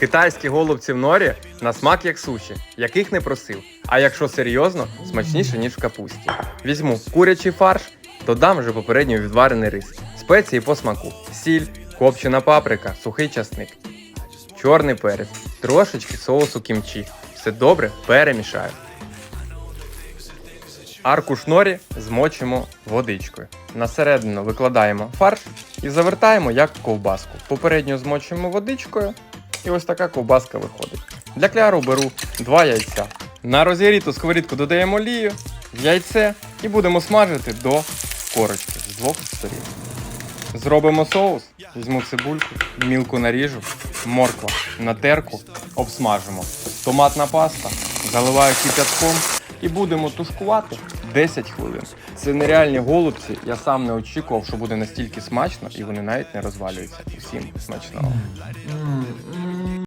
Китайські голубці в норі на смак як суші, яких не просив. А якщо серйозно, смачніше, ніж в капусті. Візьму курячий фарш, додам вже попередньо відварений рис, спеції по смаку, сіль, копчена паприка, сухий часник, чорний перець, трошечки соусу кімчі. Все добре перемішаю. Аркуш норі змочимо водичкою. На середину викладаємо фарш і завертаємо як ковбаску. Попередньо змочуємо водичкою, і ось така ковбаска виходить. Для кляру беру два яйця. На розігріту сковорідку додаємо олію, яйце і будемо смажити до корочки з двох сторін. Зробимо соус, візьму цибульку, мілку наріжу, морква на терку, обсмажимо. Томатна паста, заливаю кип'ятком і будемо тушкувати 10 хвилин. Це нереальні голубці. Я сам не очікував, що буде настільки смачно, і вони навіть не розвалюються. Усім смачного.